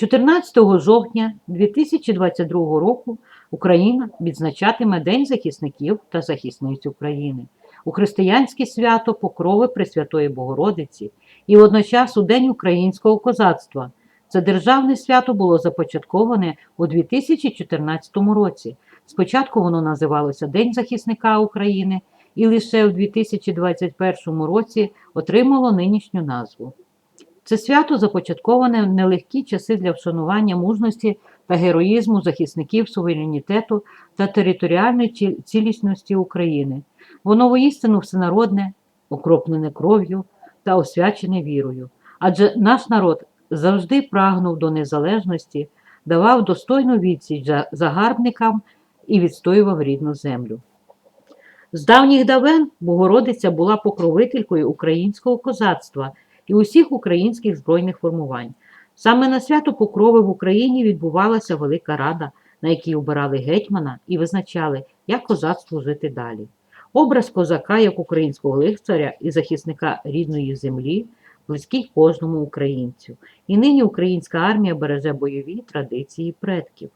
14 жовтня 2022 року Україна відзначатиме День захисників та захисниць України у християнське свято Покрови Пресвятої Богородиці і водночас у День українського козацтва. Це державне свято було започатковане у 2014 році. Спочатку воно називалося День захисника України і лише у 2021 році отримало нинішню назву. Це свято започатковане в нелегкі часи для вшанування мужності та героїзму захисників суверенітету та територіальної цілісності України. Воно воістину всенародне, окроплене кров'ю та освячене вірою. Адже наш народ завжди прагнув до незалежності, давав достойну відсіч загарбникам і відстоював рідну землю. З давніх давен Богородиця була покровителькою українського козацтва і усіх українських збройних формувань. Саме на свято Покрови в Україні відбувалася Велика Рада, на якій обирали гетьмана і визначали, як козацтву жити далі. Образ козака як українського лицаря і захисника рідної землі близький кожному українцю. І нині українська армія береже бойові традиції предків.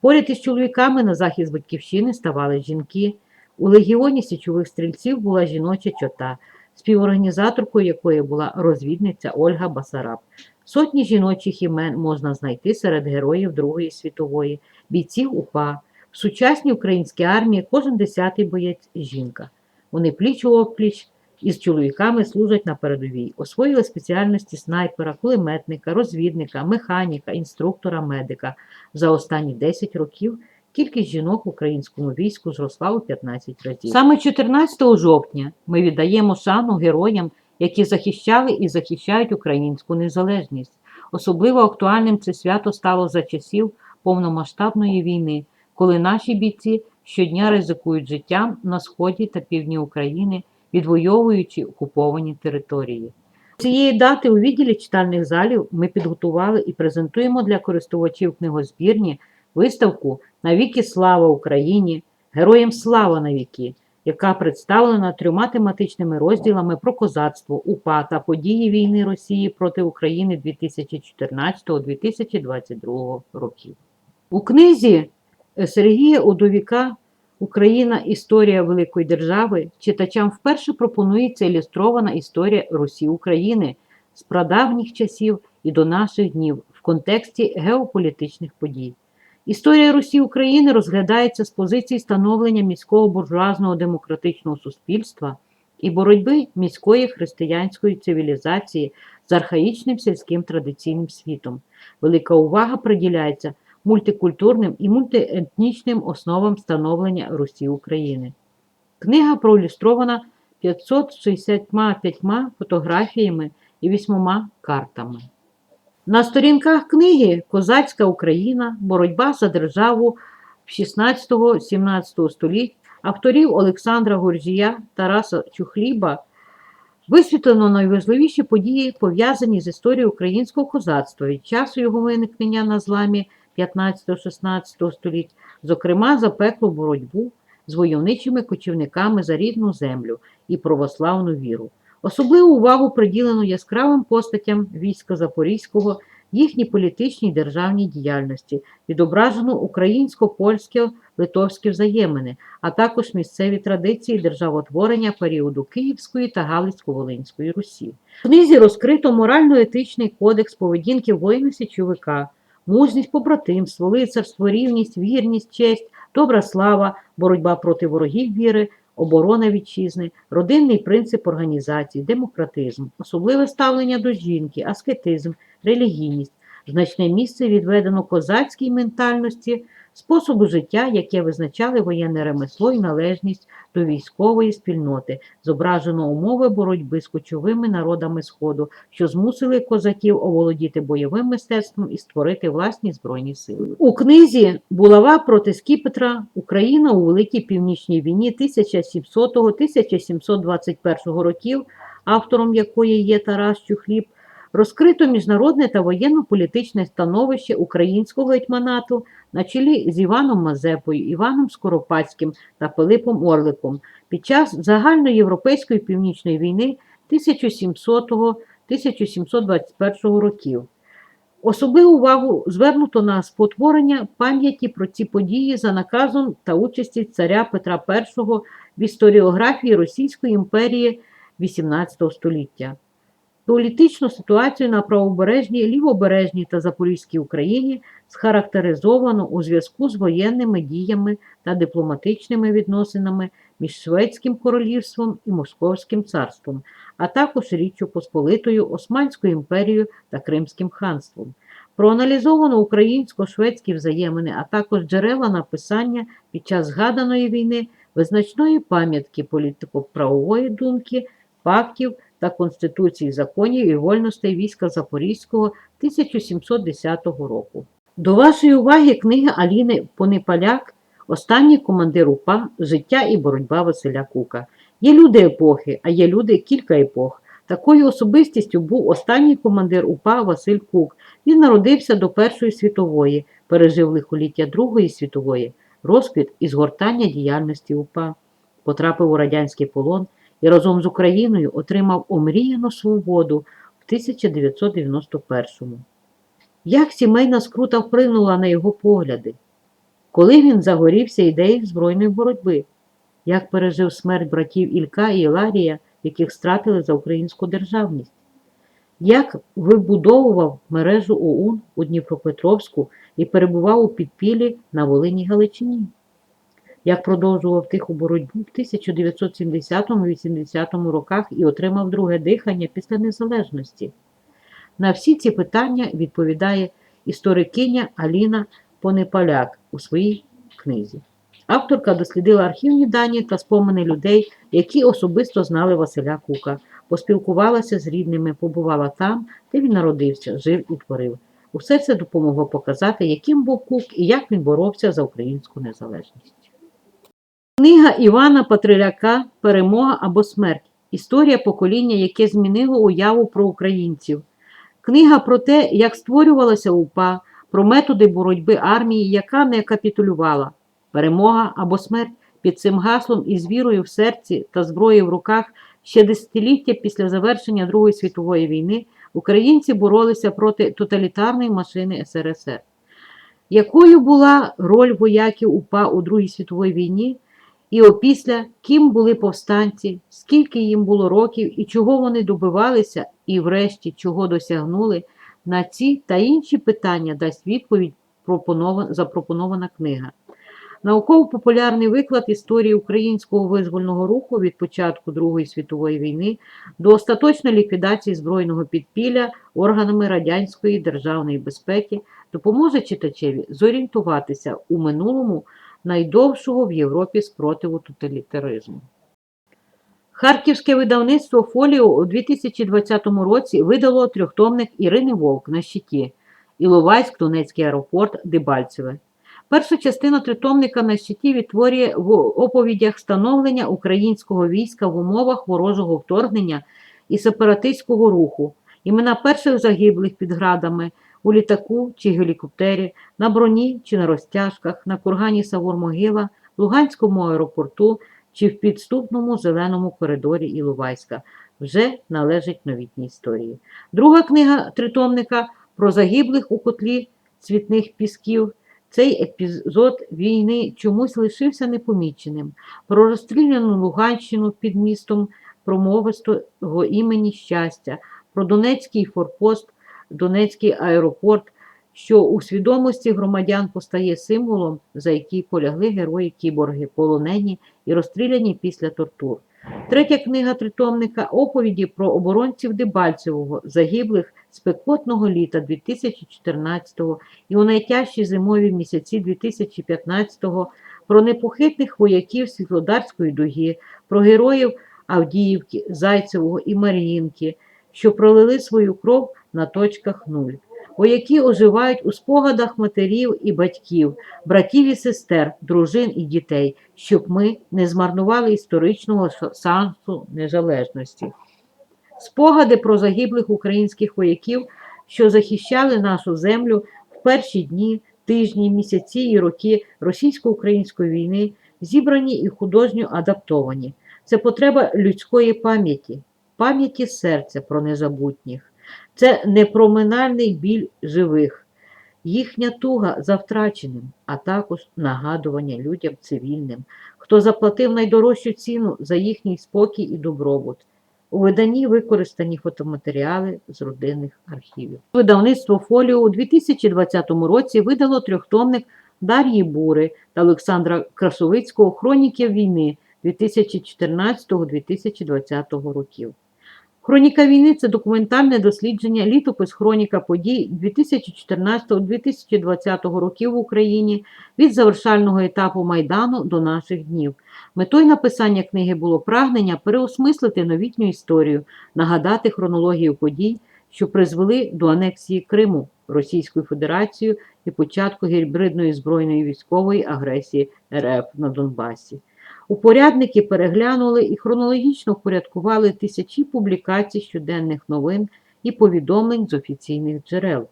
Поряд із чоловіками на захист батьківщини ставали жінки. У легіоні січових стрільців була жіноча чота, співорганізаторкою якої була розвідниця Ольга Басараб. Сотні жіночих імен можна знайти серед героїв Другої світової, бійців УПА. В сучасній українській армії кожен десятий боєць жінка. Вони пліч у опліч із чоловіками служать на передовій, освоїли спеціальності снайпера, кулеметника, розвідника, механіка, інструктора, медика. За останні 10 років кількість жінок в українському війську зросла у 15 разів. Саме 14 жовтня ми віддаємо шану героям, які захищали і захищають українську незалежність. Особливо актуальним це свято стало за часів повномасштабної війни, коли наші бійці щодня ризикують життям на сході та півдні України, відвоюючи окуповані території. Цієї дати у відділі читальних залів ми підготували і презентуємо для користувачів книгозбірні виставку Навіки слава Україні! Героям слава навіки! яка представлена трьома тематичними розділами про козацтво, УПА та події війни Росії проти України 2014-2022 років. У книзі Сергія Удовіка Україна Історія Великої Держави читачам вперше пропонується ілюстрована історія Русі України з прадавніх часів і до наших днів в контексті геополітичних подій. Історія Русі України розглядається з позиції становлення міського буржуазного демократичного суспільства і боротьби міської християнської цивілізації з архаїчним сільським традиційним світом. Велика увага приділяється мультикультурним і мультиетнічним основам становлення Русі України. Книга проілюстрована 565 фотографіями і 8 картами. На сторінках книги Козацька Україна, боротьба за державу в 16-17 століть авторів Олександра Гуржія, Тараса Чухліба висвітлено найважливіші події, пов'язані з історією українського козацтва від часу його виникнення на зламі 15-16 століть, зокрема запеклу боротьбу з войовничими кочівниками за рідну землю і православну віру. Особливу увагу приділено яскравим постатям війська Запорізького, їхній політичній державній діяльності, відображено українсько-польсько-литовські взаємини, а також місцеві традиції державотворення періоду Київської та Галицько-Волинської Русі. В книзі розкрито морально-етичний кодекс поведінки воїна січовика, мужність побратимство, лицарство, рівність, вірність, честь, добра слава, боротьба проти ворогів віри, оборона вітчизни, родинний принцип організації, демократизм, особливе ставлення до жінки, аскетизм, релігійність. Значне місце відведено козацькій ментальності, способу життя, яке визначали воєнне ремесло і належність до військової спільноти, зображено умови боротьби з кочовими народами Сходу, що змусили козаків оволодіти бойовим мистецтвом і створити власні збройні сили. У книзі Булава проти Скіпетра Україна у Великій Північній війні 1700-1721 років, автором якої є Тарас Чухліб, розкрито міжнародне та воєнно-політичне становище українського гетьманату на чолі з Іваном Мазепою, Іваном Скоропадським та Пилипом Орликом під час загальноєвропейської північної війни 1700-1721 років. Особливу увагу звернуто на спотворення пам'яті про ці події за наказом та участі царя Петра І в історіографії Російської імперії XVIII століття. Політичну ситуацію на правобережній, лівобережній та Запорізькій Україні схарактеризовано у зв'язку з воєнними діями та дипломатичними відносинами між Шведським королівством і Московським царством, а також Річчю Посполитою, Османською імперією та Кримським ханством. Проаналізовано українсько-шведські взаємини, а також джерела написання під час згаданої війни визначної пам'ятки політико-правової думки, фактів та Конституції законів і вольностей війська Запорізького 1710 року. До вашої уваги книга Аліни Понипаляк Останній командир УПА Життя і боротьба Василя Кука. Є люди епохи, а є люди кілька епох. Такою особистістю був останній командир УПА Василь Кук. Він народився до Першої світової, пережив лихоліття Другої світової, розквіт і згортання діяльності УПА, потрапив у радянський полон і разом з Україною отримав омріяну свободу в 1991-му. Як сімейна скрута вплинула на його погляди? Коли він загорівся ідеєю збройної боротьби, як пережив смерть братів Ілька і Іларія, яких стратили за українську державність, як вибудовував мережу ОУН у Дніпропетровську і перебував у підпіллі на Волині Галичині, як продовжував тиху боротьбу в 1970-80 роках і отримав друге дихання після незалежності. На всі ці питання відповідає історикиня Аліна Понепаляк у своїй книзі. Авторка дослідила архівні дані та спомини людей, які особисто знали Василя Кука, поспілкувалася з рідними, побувала там, де він народився, жив і творив. Усе це допомогло показати, яким був Кук і як він боровся за українську незалежність. Книга Івана Патриляка Перемога або смерть. Історія покоління, яке змінило уяву про українців. Книга про те, як створювалася УПА, про методи боротьби армії, яка не капітулювала. Перемога або смерть під цим гаслом із вірою в серці та зброєю в руках ще десятиліття після завершення Другої світової війни українці боролися проти тоталітарної машини СРСР. Якою була роль вояків УПА у Другій світовій війні? І опісля, ким були повстанці, скільки їм було років і чого вони добивалися, і врешті чого досягнули, на ці та інші питання дасть відповідь запропонована книга. Науково-популярний виклад історії українського визвольного руху від початку Другої світової війни до остаточної ліквідації збройного підпілля органами радянської державної безпеки допоможе читачеві зорієнтуватися у минулому найдовшого в Європі спротиву тоталітаризму. Харківське видавництво Фоліо у 2020 році видало трьохтомник Ірини Вовк на щиті Іловайськ, Донецький аеропорт, Дебальцеве. Перша частина тритомника на щиті відтворює в оповідях становлення українського війська в умовах ворожого вторгнення і сепаратистського руху, імена перших загиблих під градами у літаку чи гелікоптері, на броні чи на розтяжках, на кургані Савор-Могила, Луганському аеропорту чи в підступному зеленому коридорі Іловайська вже належить новітній історії. Друга книга тритомника про загиблих у котлі цвітних пісків. Цей епізод війни чомусь лишився непоміченим. Про розстріляну Луганщину під містом промовистого імені щастя, про Донецький форпост, Донецький аеропорт, що у свідомості громадян постає символом, за який полягли герої кіборги, полонені і розстріляні після тортур. Третя книга тритомника оповіді про оборонців Дебальцевого, загиблих спекотного літа 2014-го і у найтяжчі зимові місяці 2015-го, про непохитних вояків Світлодарської дуги, про героїв Авдіївки, Зайцевого і Маріїнки, що пролили свою кров на точках нуль. Вояки оживають у спогадах матерів і батьків, братів і сестер, дружин і дітей, щоб ми не змарнували історичного сансу незалежності. Спогади про загиблих українських вояків, що захищали нашу землю в перші дні, тижні, місяці і роки російсько-української війни, зібрані і художньо адаптовані. Це потреба людської пам'яті, пам'яті серця про незабутніх. Це непроминальний біль живих, їхня туга за втраченим, а також нагадування людям цивільним, хто заплатив найдорожчу ціну за їхній спокій і добробут. У виданні використані фотоматеріали з родинних архівів. Видавництво Фоліо у 2020 році видало трьохтомник Дар'ї Бури та Олександра Красовицького Хроніки війни 2014-2020 років. Хроніка війни це документальне дослідження, літопис хроніка подій 2014-2020 років в Україні від завершального етапу Майдану до наших днів. Метою написання книги було прагнення переосмислити новітню історію, нагадати хронологію подій, що призвели до анексії Криму Російською Федерацією і початку гібридної збройної військової агресії РФ на Донбасі. Упорядники переглянули і хронологічно впорядкували тисячі публікацій щоденних новин і повідомлень з офіційних джерел.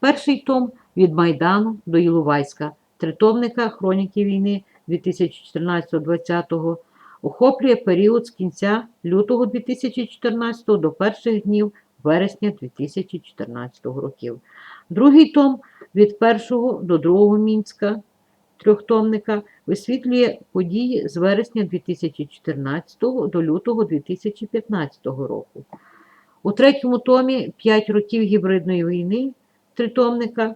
Перший том від Майдану до Іловайська, тритомника Хроніки війни 2014-2020 охоплює період з кінця лютого 2014 до перших днів вересня 2014 років. Другий том від 1 до 2 Мінська трьохтомника висвітлює події з вересня 2014 до лютого 2015 року. У третьому томі «П'ять років гібридної війни тритомника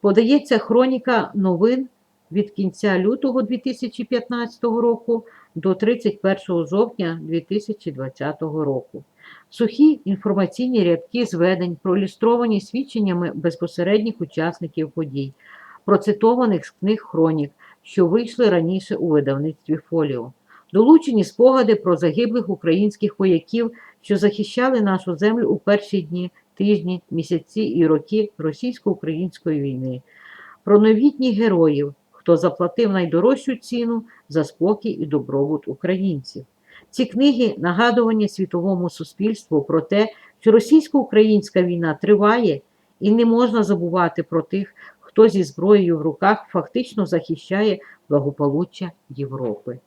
подається хроніка новин від кінця лютого 2015 року до 31 жовтня 2020 року. Сухі інформаційні рядки зведень, проілюстровані свідченнями безпосередніх учасників подій, процитованих з книг хронік, що вийшли раніше у видавництві Фоліо. Долучені спогади про загиблих українських вояків, що захищали нашу землю у перші дні, тижні, місяці і роки російсько-української війни, про новітніх героїв, хто заплатив найдорожчу ціну за спокій і добробут українців. Ці книги нагадування світовому суспільству про те, що російсько-українська війна триває, і не можна забувати про тих, хто зі зброєю в руках фактично захищає благополуччя Європи.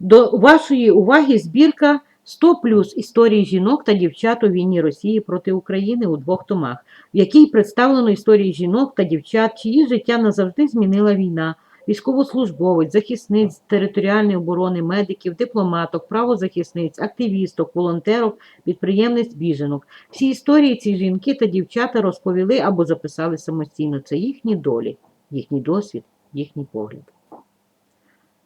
До вашої уваги збірка 100 плюс історії жінок та дівчат у війні Росії проти України у двох томах, в якій представлено історії жінок та дівчат, чиї життя назавжди змінила війна, військовослужбовець, захисниць територіальної оборони, медиків, дипломаток, правозахисниць, активісток, волонтерок, підприємниць, біженок. Всі історії ці жінки та дівчата розповіли або записали самостійно. Це їхні долі, їхній досвід, їхній погляд.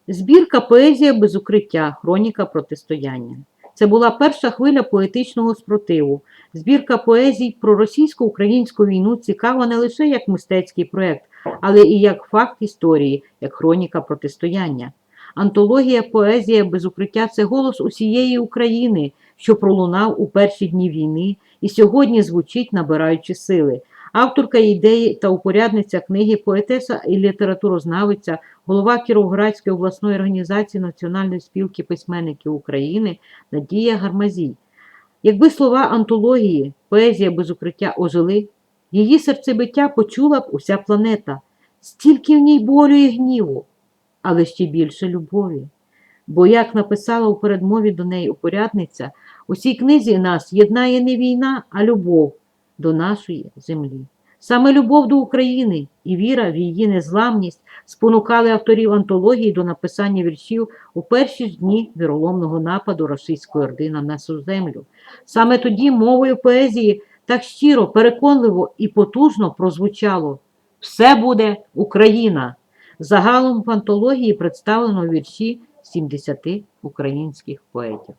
Збірка Поезія без укриття, хроніка протистояння. Це була перша хвиля поетичного спротиву. Збірка поезій про російсько-українську війну цікава не лише як мистецький проєкт, але і як факт історії, як хроніка протистояння. Антологія Поезія без укриття це голос усієї України, що пролунав у перші дні війни і сьогодні звучить, набираючи сили. Авторка ідеї та упорядниця книги, поетеса і літературознавиця, голова Кіровоградської обласної організації Національної спілки письменників України Надія Гармазій. Якби слова антології, поезія без укриття ожили, її серцебиття почула б уся планета, стільки в ній болю і гніву, але ще більше любові. Бо, як написала у передмові до неї упорядниця, у цій книзі нас єднає не війна, а любов до нашої землі. Саме любов до України і віра в її незламність спонукали авторів антології до написання віршів у перші ж дні віроломного нападу російської орди на нашу землю. Саме тоді мовою поезії так щиро, переконливо і потужно прозвучало Все буде Україна. Загалом в антології представлено вірші 70 українських поетів.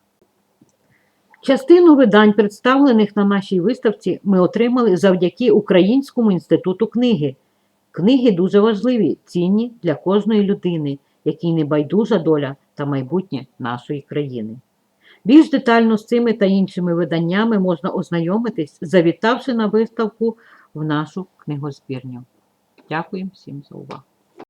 Частину видань, представлених на нашій виставці, ми отримали завдяки Українському інституту книги. Книги дуже важливі, цінні для кожної людини, якій не байдужа доля та майбутнє нашої країни. Більш детально з цими та іншими виданнями можна ознайомитись, завітавши на виставку в нашу книгозбірню. Дякую всім за увагу.